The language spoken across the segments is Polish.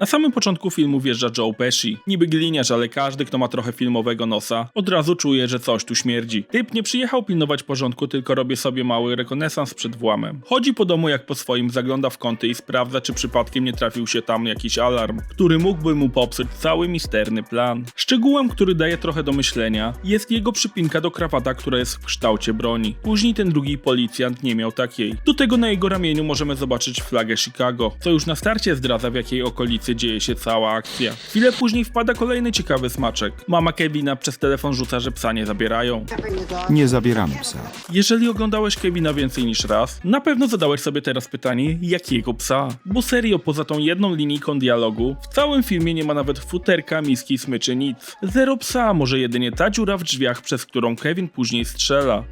Na samym początku filmu wjeżdża Joe Pesci. Niby gliniarz, ale każdy, kto ma trochę filmowego nosa, od razu czuje, że coś tu śmierdzi. Typ nie przyjechał pilnować porządku, tylko robi sobie mały rekonesans przed włamem. Chodzi po domu jak po swoim, zagląda w kąty i sprawdza, czy przypadkiem nie trafił się tam jakiś alarm, który mógłby mu popsuć cały misterny plan. Szczegółem, który daje trochę do myślenia, jest jego przypinka do krawata, która jest w kształcie broni. Później ten drugi policjant nie miał takiej. Do tego na jego ramieniu możemy zobaczyć flagę Chicago, co już na starcie zdradza w jakiej okolicy dzieje się cała akcja. Chwilę później wpada kolejny ciekawy smaczek. Mama Kevina przez telefon rzuca, że psa nie zabierają. Nie zabieramy psa. Jeżeli oglądałeś Kevina więcej niż raz, na pewno zadałeś sobie teraz pytanie, jakiego psa? Bo serio, poza tą jedną linijką dialogu, w całym filmie nie ma nawet futerka, miski, smyczy, nic. Zero psa, może jedynie ta dziura w drzwiach, przez którą Kevin później strzela.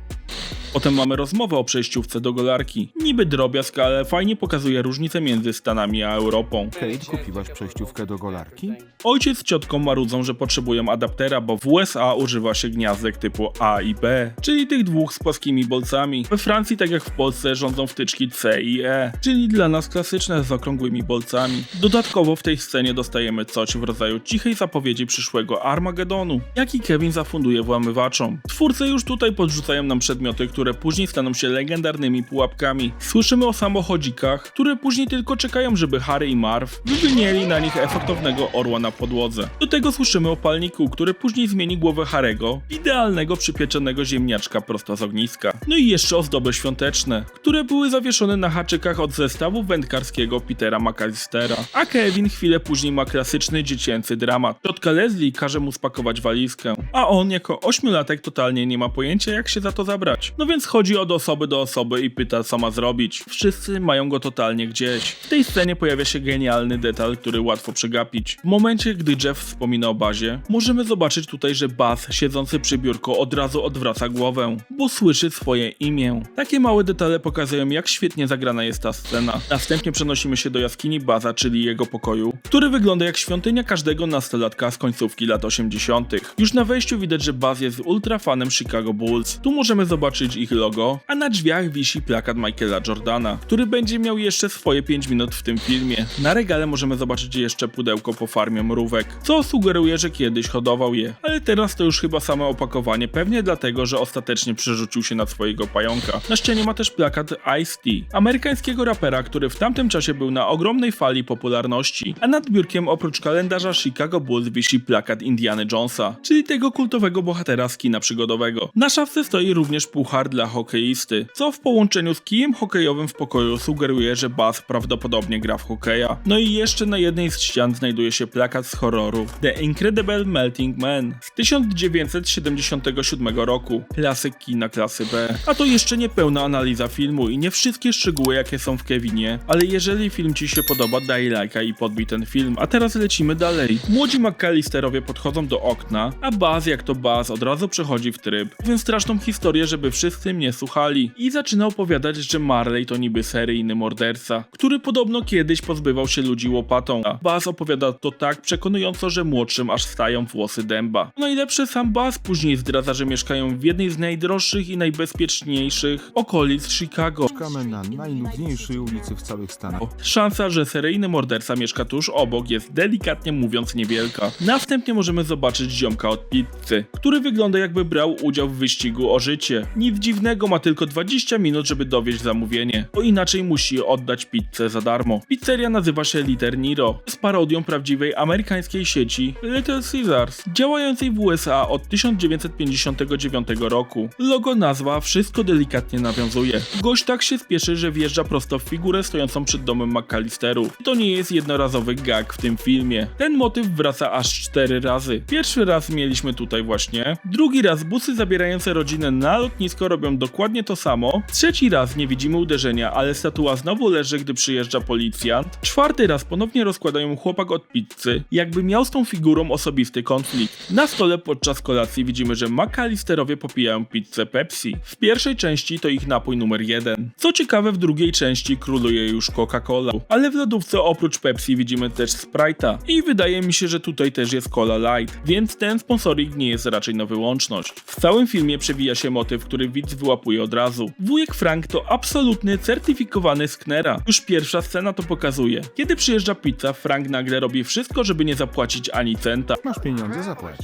Potem mamy rozmowę o przejściówce do golarki. Niby drobiazg, ale fajnie pokazuje różnicę między Stanami a Europą. Kate, kupiłaś przejściówkę do golarki? Ojciec z ciotką marudzą, że potrzebują adaptera, bo w USA używa się gniazdek typu A i B, czyli tych dwóch z płaskimi bolcami. We Francji, tak jak w Polsce, rządzą wtyczki C i E, czyli dla nas klasyczne z okrągłymi bolcami. Dodatkowo w tej scenie dostajemy coś w rodzaju cichej zapowiedzi przyszłego Armagedonu, jaki Kevin zafunduje włamywaczom. Twórcy już tutaj podrzucają nam przedmioty, które później staną się legendarnymi pułapkami. Słyszymy o samochodzikach, które później tylko czekają, żeby Harry i Marv wywinieli na nich efektownego orła na podłodze. Do tego słyszymy o palniku, który później zmieni głowę Harego, idealnego przypieczonego ziemniaczka prosto z ogniska. No i jeszcze ozdoby świąteczne, które były zawieszone na haczykach od zestawu wędkarskiego Petera McAllistera. A Kevin chwilę później ma klasyczny dziecięcy dramat. Ciotka Leslie każe mu spakować walizkę, a on jako ośmiolatek totalnie nie ma pojęcia jak się za to zabrać. No więc chodzi od osoby do osoby i pyta co ma zrobić. Wszyscy mają go totalnie gdzieś. W tej scenie pojawia się genialny detal, który łatwo przegapić. W momencie, gdy Jeff wspomina o bazie, możemy zobaczyć tutaj, że Baz siedzący przy biurku od razu odwraca głowę, bo słyszy swoje imię. Takie małe detale pokazują jak świetnie zagrana jest ta scena. Następnie przenosimy się do jaskini Baza, czyli jego pokoju, który wygląda jak świątynia każdego nastolatka z końcówki lat 80. Już na wejściu widać, że Baz jest ultra fanem Chicago Bulls. Tu możemy zobaczyć ich logo, a na drzwiach wisi plakat Michaela Jordana, który będzie miał jeszcze swoje 5 minut w tym filmie. Na regale możemy zobaczyć jeszcze pudełko po farmie mrówek, co sugeruje, że kiedyś hodował je, ale teraz to już chyba same opakowanie, pewnie dlatego, że ostatecznie przerzucił się na swojego pająka. Na ścianie ma też plakat Ice-T, amerykańskiego rapera, który w tamtym czasie był na ogromnej fali popularności, a nad biurkiem oprócz kalendarza Chicago Bulls wisi plakat Indiana Jonesa, czyli tego kultowego bohatera z kina przygodowego. Na szafce stoi również puchar dla hokeisty, co w połączeniu z kijem hokejowym w pokoju sugeruje, że Buzz prawdopodobnie gra w hokeja. No i jeszcze na jednej z ścian znajduje się plakat z horroru The Incredible Melting Man z 1977 roku, klasyk kina klasy B. A to jeszcze nie pełna analiza filmu i nie wszystkie szczegóły jakie są w Kevinie, ale jeżeli film Ci się podoba, daj lajka i podbij ten film. A teraz lecimy dalej. Młodzi McAllisterowie podchodzą do okna, a Buzz jak to Buzz od razu przechodzi w tryb. Więc straszną historię, żeby wszyscy mnie słuchali. I zaczyna opowiadać, że Marley to niby seryjny morderca, który podobno kiedyś pozbywał się ludzi łopatą. A Buzz opowiada to tak przekonująco, że młodszym aż stają włosy dęba. Najlepszy sam Buzz później zdradza, że mieszkają w jednej z najdroższych i najbezpieczniejszych okolic Chicago. Mieszkamy na najnudniejszej ulicy w całych Stanach. Szansa, że seryjny morderca mieszka tuż obok jest delikatnie mówiąc niewielka. Następnie możemy zobaczyć ziomka od pizzy, który wygląda jakby brał udział w wyścigu o życie. Nic dziwnego, ma tylko 20 minut, żeby dowieść zamówienie, bo inaczej musi oddać pizzę za darmo. Pizzeria nazywa się Liter Niro, z parodią prawdziwej amerykańskiej sieci Little Caesars, działającej w USA od 1959 roku. Logo nazwa wszystko delikatnie nawiązuje. Gość tak się spieszy, że wjeżdża prosto w figurę stojącą przed domem McAllisterów. To nie jest jednorazowy gag w tym filmie. Ten motyw wraca aż cztery razy. Pierwszy raz mieliśmy tutaj właśnie, drugi raz busy zabierające rodzinę na lotnisko robią dokładnie to samo, trzeci raz nie widzimy uderzenia, ale statua znowu leży, gdy przyjeżdża policjant, czwarty raz ponownie rozkładają chłopak od pizzy, jakby miał z tą figurą osobisty konflikt. Na stole podczas kolacji widzimy, że McAllisterowie popijają pizzę Pepsi. W pierwszej części to ich napój numer jeden. Co ciekawe, w drugiej części króluje już Coca-Cola, ale w lodówce oprócz Pepsi widzimy też Sprite'a i wydaje mi się, że tutaj też jest Cola Light, więc ten sponsoring nie jest raczej na wyłączność. W całym filmie przewija się motyw, który Netflix wyłapuje od razu. Wujek Frank to absolutny, certyfikowany sknera. Już pierwsza scena to pokazuje. Kiedy przyjeżdża pizza, Frank nagle robi wszystko, żeby nie zapłacić ani centa. Masz pieniądze, zapłać.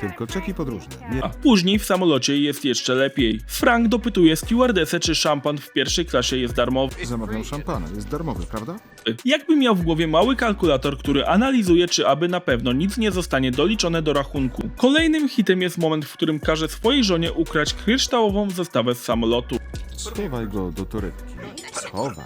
Tylko czeki podróżne. Nie A później w samolocie jest jeszcze lepiej. Frank dopytuje stewardessę, czy szampan w pierwszej klasie jest darmowy. zamawiam szampana. Jest darmowy, prawda? Jakby miał w głowie mały kalkulator, który analizuje, czy aby na pewno nic nie zostanie doliczone do rachunku. Kolejnym hitem jest moment, w którym każe swojej żonie ukraść kryształową zestawę z samolotu. Schowaj go do torebki. Schowaj.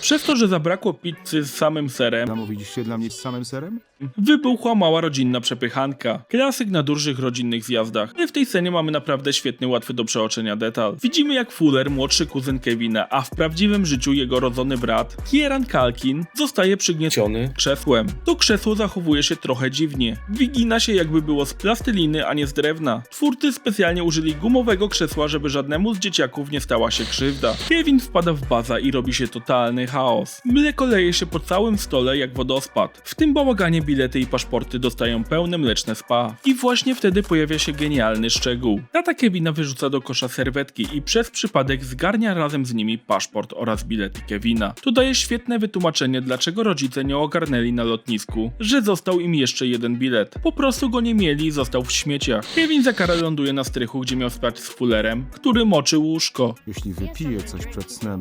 Przez to, że zabrakło pizzy z samym serem, Zamówiliście dla mnie z samym serem? Wybuchła mała rodzinna przepychanka. Klasyk na dużych rodzinnych zjazdach. Ale w tej scenie mamy naprawdę świetny, łatwy do przeoczenia detal. Widzimy jak Fuller, młodszy kuzyn Kevina, a w prawdziwym życiu jego rodzony brat, Kieran Kalkin, zostaje przygnieciony krzesłem. To krzesło zachowuje się trochę dziwnie. Wygina się jakby było z plasteliny, a nie z drewna. Twórcy specjalnie użyli gumowego krzesła, żeby żadnemu z dzieciaków nie stała się krzywda. Kevin wpada w baza i robi się totalny chaos. Mleko leje się po całym stole jak wodospad. W tym bałaganie bilety i paszporty dostają pełne mleczne spa. I właśnie wtedy pojawia się genialny szczegół. Tata Kevina wyrzuca do kosza serwetki i przez przypadek zgarnia razem z nimi paszport oraz bilety Kevina. To daje świetne wytłumaczenie, dlaczego rodzice nie ogarnęli na lotnisku, że został im jeszcze jeden bilet. Po prostu go nie mieli i został w śmieciach. Kevin za karę ląduje na strychu, gdzie miał spać z Fullerem, który moczy łóżko. Jeśli wypije coś przed snem,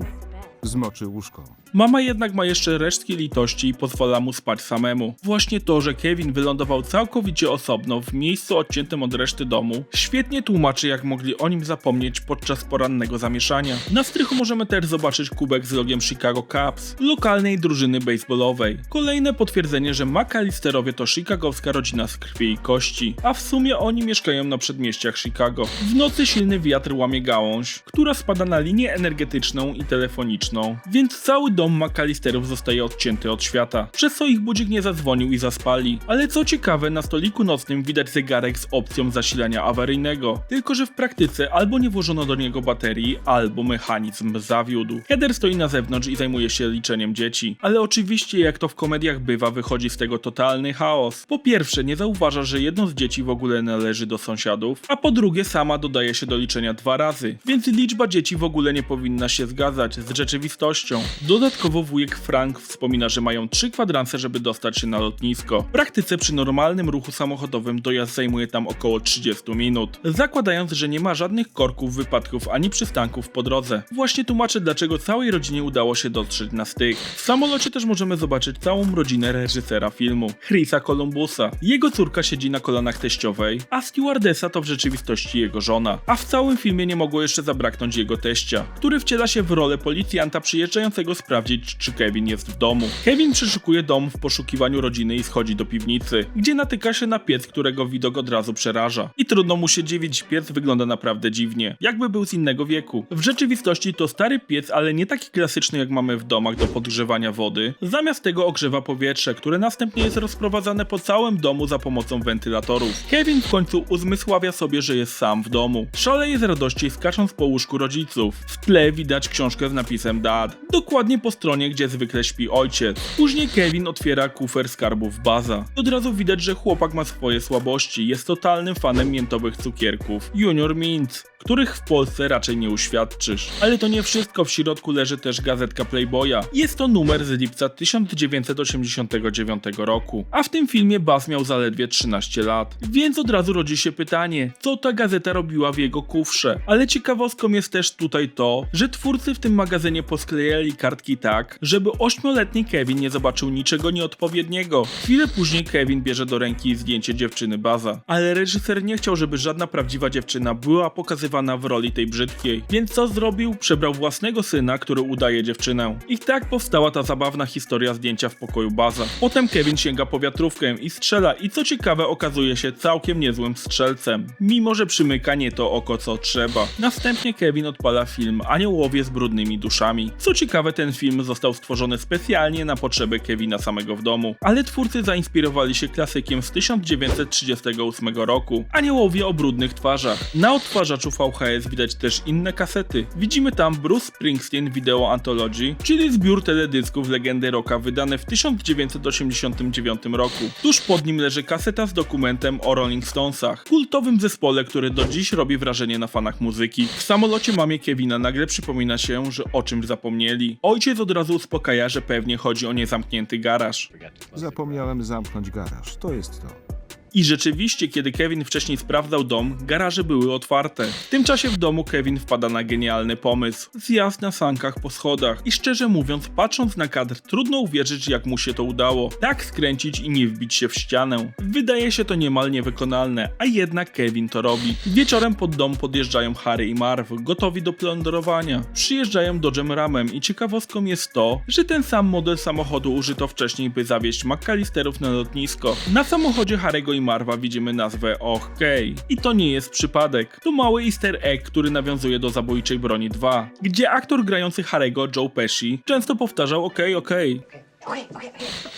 zmoczy łóżko. Mama jednak ma jeszcze resztki litości i pozwala mu spać samemu. Właśnie to, że Kevin wylądował całkowicie osobno w miejscu odciętym od reszty domu, świetnie tłumaczy jak mogli o nim zapomnieć podczas porannego zamieszania. Na strychu możemy też zobaczyć kubek z logiem Chicago Cubs, lokalnej drużyny baseballowej. Kolejne potwierdzenie, że McAllisterowie to chicagowska rodzina z krwi i kości, a w sumie oni mieszkają na przedmieściach Chicago. W nocy silny wiatr łamie gałąź, która spada na linię energetyczną i telefoniczną, więc cały dom McAllisterów zostaje odcięty od świata, przez co ich budzik nie zadzwonił i zaspali. Ale co ciekawe, na stoliku nocnym widać zegarek z opcją zasilania awaryjnego, tylko że w praktyce albo nie włożono do niego baterii, albo mechanizm zawiódł. Heather stoi na zewnątrz i zajmuje się liczeniem dzieci, ale oczywiście jak to w komediach bywa, wychodzi z tego totalny chaos. Po pierwsze, nie zauważa, że jedno z dzieci w ogóle należy do sąsiadów, a po drugie sama dodaje się do liczenia dwa razy, więc liczba dzieci w ogóle nie powinna się zgadzać z rzeczywistością. Dodatkowo wujek Frank wspomina, że mają trzy kwadranse, żeby dostać się na lotnisko. W praktyce przy normalnym ruchu samochodowym dojazd zajmuje tam około 30 minut, zakładając, że nie ma żadnych korków, wypadków ani przystanków po drodze. Właśnie tłumaczę, dlaczego całej rodzinie udało się dotrzeć na styk. W samolocie też możemy zobaczyć całą rodzinę reżysera filmu, Chrisa Columbusa. Jego córka siedzi na kolanach teściowej, a stewardessa to w rzeczywistości jego żona. A w całym filmie nie mogło jeszcze zabraknąć jego teścia, który wciela się w rolę policjanta przyjeżdżającego sprawdzić, czy Kevin jest w domu. Kevin przeszukuje dom w poszukiwaniu rodziny i schodzi do piwnicy, gdzie natyka się na piec, którego widok od razu przeraża. I trudno mu się dziwić, piec wygląda naprawdę dziwnie, jakby był z innego wieku. W rzeczywistości to stary piec, ale nie taki klasyczny jak mamy w domach do podgrzewania wody. Zamiast tego ogrzewa powietrze, które następnie jest rozprowadzane po całym domu za pomocą wentylatorów. Kevin w końcu uzmysławia sobie, że jest sam w domu. Szaleje z radości skacząc po łóżku rodziców. W tle widać książkę z napisem Dad. Dokładnie po stronie, gdzie zwykle śpi ojciec. Później Kevin otwiera kufer skarbów baza. Od razu widać, że chłopak ma swoje słabości. Jest totalnym fanem miętowych cukierków. Junior Mint których w Polsce raczej nie uświadczysz. Ale to nie wszystko, w środku leży też gazetka Playboya. Jest to numer z lipca 1989 roku, a w tym filmie Buzz miał zaledwie 13 lat. Więc od razu rodzi się pytanie, co ta gazeta robiła w jego kufrze. Ale ciekawostką jest też tutaj to, że twórcy w tym magazynie posklejali kartki tak, żeby ośmioletni Kevin nie zobaczył niczego nieodpowiedniego. Chwilę później Kevin bierze do ręki zdjęcie dziewczyny Baza, ale reżyser nie chciał, żeby żadna prawdziwa dziewczyna była pokazywana w roli tej brzydkiej. Więc co zrobił? Przebrał własnego syna, który udaje dziewczynę. I tak powstała ta zabawna historia zdjęcia w pokoju Baza. Potem Kevin sięga po wiatrówkę i strzela i co ciekawe okazuje się całkiem niezłym strzelcem. Mimo, że przymyka nie to oko co trzeba. Następnie Kevin odpala film Aniołowie z brudnymi duszami. Co ciekawe ten film film został stworzony specjalnie na potrzeby Kevina samego w domu, ale twórcy zainspirowali się klasykiem z 1938 roku, Aniołowie o brudnych twarzach. Na odtwarzaczu VHS widać też inne kasety. Widzimy tam Bruce Springsteen Video Anthology, czyli zbiór teledysków legendy rocka wydane w 1989 roku. Tuż pod nim leży kaseta z dokumentem o Rolling Stonesach, kultowym zespole, który do dziś robi wrażenie na fanach muzyki. W samolocie mamie Kevina nagle przypomina się, że o czymś zapomnieli. Ojciec od razu uspokaja, że pewnie chodzi o niezamknięty garaż. Zapomniałem zamknąć garaż. To jest to. I rzeczywiście, kiedy Kevin wcześniej sprawdzał dom, garaże były otwarte. W tym czasie w domu Kevin wpada na genialny pomysł. Zjazd na sankach po schodach. I szczerze mówiąc, patrząc na kadr, trudno uwierzyć, jak mu się to udało. Tak skręcić i nie wbić się w ścianę. Wydaje się to niemal niewykonalne, a jednak Kevin to robi. Wieczorem pod dom podjeżdżają Harry i Marv, gotowi do plądrowania. Przyjeżdżają Dodge'em Ramem i ciekawostką jest to, że ten sam model samochodu użyto wcześniej, by zawieźć McAllisterów na lotnisko. Na samochodzie Harry'ego i Marva widzimy nazwę Okej. I to nie jest przypadek. To mały easter egg, który nawiązuje do Zabójczej Broni 2, gdzie aktor grający Harry'ego, Joe Pesci, często powtarzał okej, okej.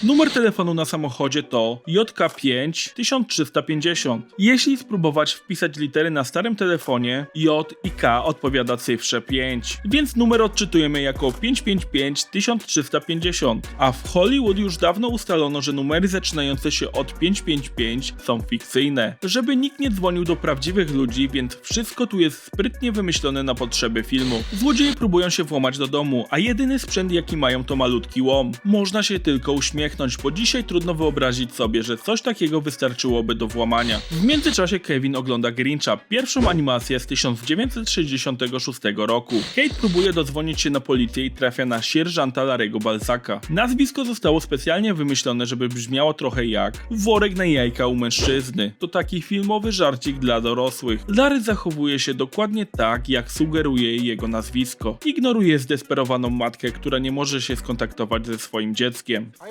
Numer telefonu na samochodzie to JK5 1350. Jeśli spróbować wpisać litery na starym telefonie, J i K odpowiada cyfrze 5, więc numer odczytujemy jako 555 1350. A w Hollywood już dawno ustalono, że numery zaczynające się od 555 są fikcyjne, żeby nikt nie dzwonił do prawdziwych ludzi, więc wszystko tu jest sprytnie wymyślone na potrzeby filmu. Złodzieje próbują się włamać do domu, a jedyny sprzęt jaki mają to malutki łom. Można się tylko uśmiechnąć, bo dzisiaj trudno wyobrazić sobie, że coś takiego wystarczyłoby do włamania. W międzyczasie Kevin ogląda Grincha, pierwszą animację z 1966 roku. Kate próbuje dodzwonić się na policję i trafia na sierżanta Larego Balzaka. Nazwisko zostało specjalnie wymyślone, żeby brzmiało trochę jak worek na jajka u mężczyzny. To taki filmowy żarcik dla dorosłych. Larry zachowuje się dokładnie tak, jak sugeruje jego nazwisko. Ignoruje zdesperowaną matkę, która nie może się skontaktować ze swoim dzieckiem.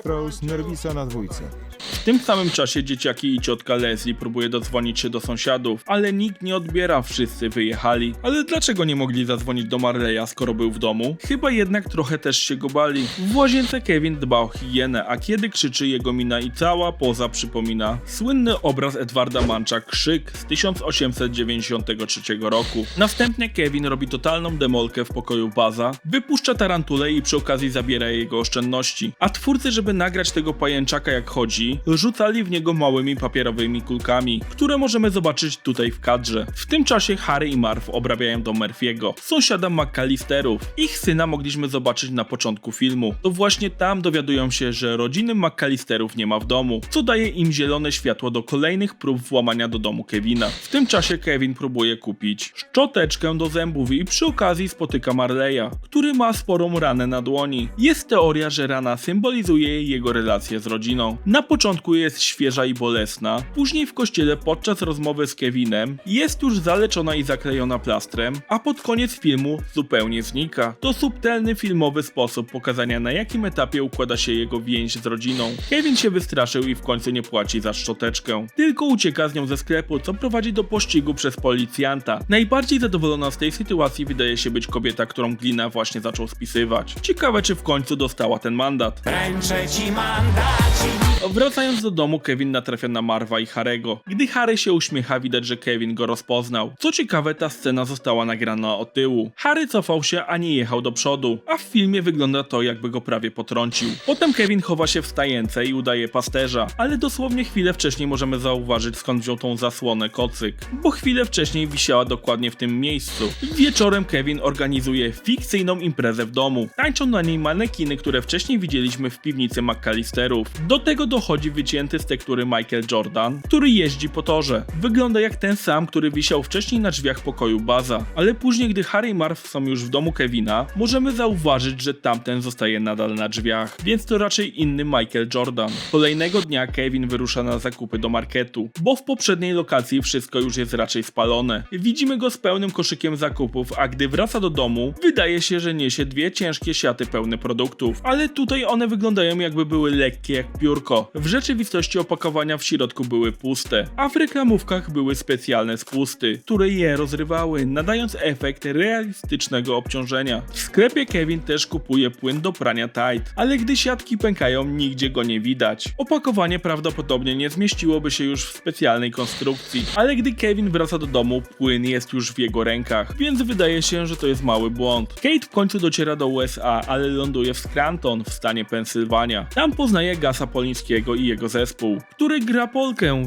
Rose, nerwica na dwójce. W tym samym czasie dzieciaki i ciotka Leslie próbuje dodzwonić się do sąsiadów, ale nikt nie odbiera, wszyscy wyjechali. Ale dlaczego nie mogli zadzwonić do Marleya, skoro był w domu? Chyba jednak trochę też się go bali. W łazience Kevin dba o higienę, a kiedy krzyczy jego mina i cała poza przypomina słynny obraz Edwarda Mancha Krzyk z 1893 roku. Następnie Kevin robi totalną demolkę w pokoju Baza, wypuszcza tarantulę i przy okazji zabiera jego oszczędności. A twórcy, żeby nagrać tego pajęczaka jak chodzi, rzucali w niego małymi papierowymi kulkami, które możemy zobaczyć tutaj w kadrze. W tym czasie Harry i Marv obrabiają do Murphy'ego, sąsiada McAllisterów. Ich syna mogliśmy zobaczyć na początku filmu. To właśnie tam dowiadują się, że rodziny McAllisterów nie ma w domu, co daje im zielone światło do kolejnych prób włamania do domu Kevina. W tym czasie Kevin próbuje kupić szczoteczkę do zębów i przy okazji spotyka Marleya, który ma sporą ranę na dłoni. Jest teoria, że rana symbolizuje jego relację z rodziną. Na początku jest świeża i bolesna, później w kościele podczas rozmowy z Kevinem jest już zaleczona i zaklejona plastrem, a pod koniec filmu zupełnie znika. To subtelny filmowy sposób pokazania na jakim etapie układa się jego więź z rodziną. Kevin się wystraszył i w końcu nie płaci za szczoteczkę, tylko ucieka z nią ze sklepu, co prowadzi do pościgu przez policjanta. Najbardziej zadowolona z tej sytuacji wydaje się być kobieta, którą Glina właśnie zaczął spisywać. Ciekawe czy w końcu dostała ten mandat. Ręczę ci mandacik. Wracając do domu, Kevin natrafia na Marva i Harego. Gdy Harry się uśmiecha, widać, że Kevin go rozpoznał. Co ciekawe, ta scena została nagrana od tyłu. Harry cofał się, a nie jechał do przodu, a w filmie wygląda to, jakby go prawie potrącił. Potem Kevin chowa się w stajence i udaje pasterza, ale dosłownie chwilę wcześniej możemy zauważyć, skąd wziął tą zasłonę kocyk, bo chwilę wcześniej wisiała dokładnie w tym miejscu. Wieczorem Kevin organizuje fikcyjną imprezę w domu. Tańczą na niej manekiny, które wcześniej w piwnicy McAllisterów. Do tego dochodzi wycięty z tektury Michael Jordan, który jeździ po torze. Wygląda jak ten sam, który wisiał wcześniej na drzwiach pokoju Baza. Ale później, gdy Harry i Marv są już w domu Kevina, możemy zauważyć, że tamten zostaje nadal na drzwiach, więc to raczej inny Michael Jordan. Kolejnego dnia Kevin wyrusza na zakupy do marketu, bo w poprzedniej lokacji wszystko już jest raczej spalone. Widzimy go z pełnym koszykiem zakupów, a gdy wraca do domu, wydaje się, że niesie dwie ciężkie siaty pełne produktów, ale tutaj one wyglądają jakby były lekkie jak piórko. W rzeczywistości opakowania w środku były puste, a w reklamówkach były specjalne spusty, które je rozrywały, nadając efekt realistycznego obciążenia. W sklepie Kevin też kupuje płyn do prania Tide, ale gdy siatki pękają, nigdzie go nie widać. Opakowanie prawdopodobnie nie zmieściłoby się już w specjalnej konstrukcji, ale gdy Kevin wraca do domu, płyn jest już w jego rękach, więc wydaje się, że to jest mały błąd. Kate w końcu dociera do USA, ale ląduje w Scranton w stanie Pensylwania. Tam poznaje Gasa Polińskiego i jego zespół, który gra Polkę,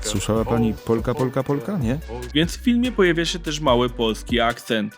Słyszała pani Polka, Polka, Polka, nie? więc w filmie pojawia się też mały polski akcent.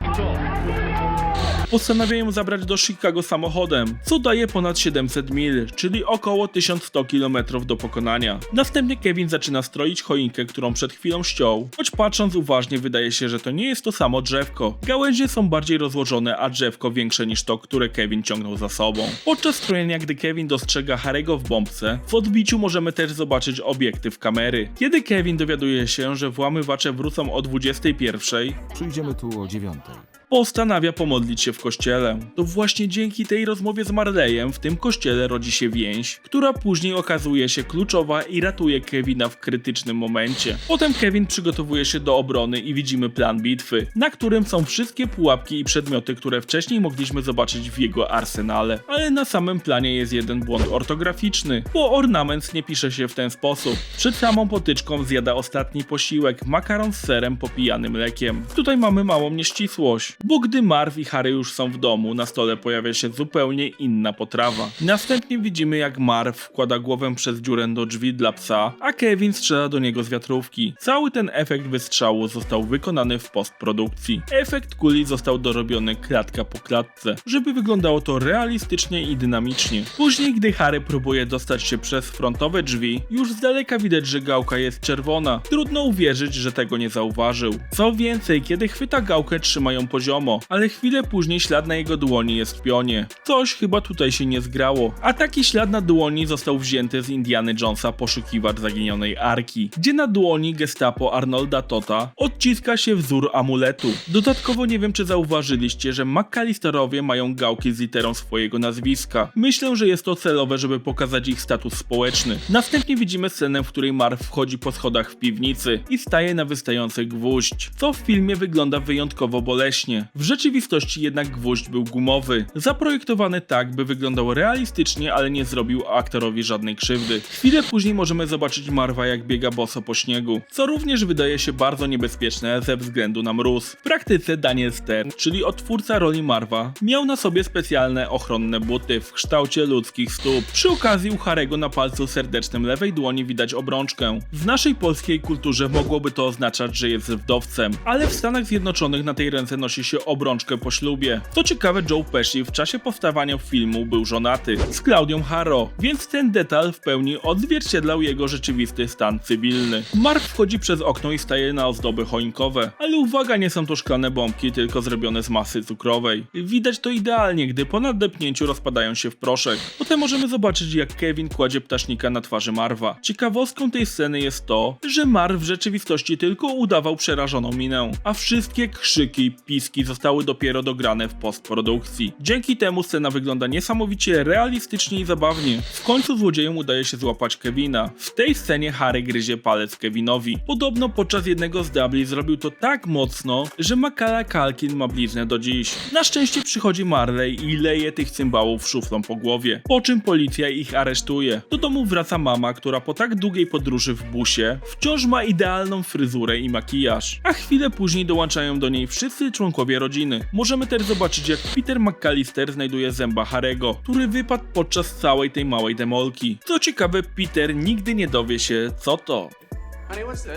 Postanawiają zabrać do Chicago samochodem, co daje ponad 700 mil, czyli około 1100 km do pokonania. Następnie Kevin zaczyna stroić choinkę, którą przed chwilą ściął, choć patrząc uważnie wydaje się, że to nie jest to samo drzewko. Gałęzie są bardziej rozłożone, a drzewko większe niż to, które Kevin ciągnął za sobą. Podczas strojenia, gdy Kevin dostrzega Harego w bombce, w odbiciu możemy też zobaczyć obiektyw kamery. Kiedy Kevin dowiaduje się, że włamywacze wrócą o 21, Przyjdziemy tu o dziewiątej. Postanawia pomodlić się w kościele. To właśnie dzięki tej rozmowie z Marleyem w tym kościele rodzi się więź, która później okazuje się kluczowa i ratuje Kevina w krytycznym momencie. Potem Kevin przygotowuje się do obrony i widzimy plan bitwy, na którym są wszystkie pułapki i przedmioty, które wcześniej mogliśmy zobaczyć w jego arsenale. Ale na samym planie jest jeden błąd ortograficzny, bo ornament nie pisze się w ten sposób. Przed samą potyczką zjada ostatni posiłek, makaron z serem popijany mlekiem. Tutaj mamy małą nieścisłość, bo gdy Marv i Harry już są w domu, na stole pojawia się zupełnie inna potrawa. Następnie widzimy jak Marv wkłada głowę przez dziurę do drzwi dla psa, a Kevin strzela do niego z wiatrówki. Cały ten efekt wystrzału został wykonany w postprodukcji. Efekt kuli został dorobiony klatka po klatce, żeby wyglądało to realistycznie i dynamicznie. Później, gdy Harry próbuje dostać się przez frontowe drzwi, już z daleka widać, że gałka jest czerwona. Trudno uwierzyć, że tego nie zauważył. Co więcej, kiedy chwyta gałkę, trzyma ją poziomo, ale chwilę później ślad na jego dłoni jest w pionie. Coś chyba tutaj się nie zgrało. A taki ślad na dłoni został wzięty z Indiana Jonesa Poszukiwacz Zaginionej Arki, gdzie na dłoni gestapo Arnolda Tota odciska się wzór amuletu. Dodatkowo nie wiem, czy zauważyliście, że McAllisterowie mają gałki z literą swojego nazwiska. Myślę, że jest to celowe, żeby pokazać ich status społeczny. Następnie widzimy scenę, w której Marv wchodzi po schodach w piwnicy i staje na wystający gwóźdź, co w filmie wygląda wyjątkowo boleśnie. W rzeczywistości jednak gwóźdź był gumowy, zaprojektowany tak, by wyglądał realistycznie, ale nie zrobił aktorowi żadnej krzywdy. Chwilę później możemy zobaczyć Marva jak biega boso po śniegu, co również wydaje się bardzo niebezpieczne ze względu na mróz. W praktyce Daniel Stern, czyli odtwórca roli Marva, miał na sobie specjalne ochronne buty w kształcie ludzkich stóp. Przy okazji u Harego na palcu serdecznym lewej dłoni widać obrączkę. W naszej polskiej kulturze mogłoby to oznaczać, że jest wdowcem, ale w Stanach Zjednoczonych na tej ręce nosi się obrączkę po ślubie. Co ciekawe, Joe Pesci w czasie powstawania filmu był żonaty z Claudią Harrow, więc ten detal w pełni odzwierciedlał jego rzeczywisty stan cywilny. Mark wchodzi przez okno i staje na ozdoby choinkowe, ale uwaga, nie są to szklane bombki, tylko zrobione z masy cukrowej. Widać to idealnie, gdy po nadepnięciu rozpadają się w proszek. Potem możemy zobaczyć, jak Kevin kładzie ptasznika na twarzy Marva. Ciekawostką tej sceny jest to, że Marv w rzeczywistości tylko udawał przerażoną minę, a wszystkie krzyki i piski zostały dopiero dograne w postprodukcji. Dzięki temu scena wygląda niesamowicie realistycznie i zabawnie. W końcu złodziejom udaje się złapać Kevina. W tej scenie Harry gryzie palec Kevinowi. Podobno podczas jednego z dubli zrobił to tak mocno, że Makala Kalkin ma bliznę do dziś. Na szczęście przychodzi Marley i leje tych cymbałów szuflą po głowie, po czym policja ich aresztuje. Do domu wraca mama, która po tak długiej podróży w busie wciąż ma idealną fryzurę i makijaż, a chwilę później dołączają do niej wszyscy członkowie rodziny. Możemy też zobaczyć jak Peter McAllister znajduje zęba Harego, który wypadł podczas całej tej małej demolki. Co ciekawe, Peter nigdy nie dowie się co to.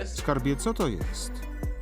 Skarbie, co to jest?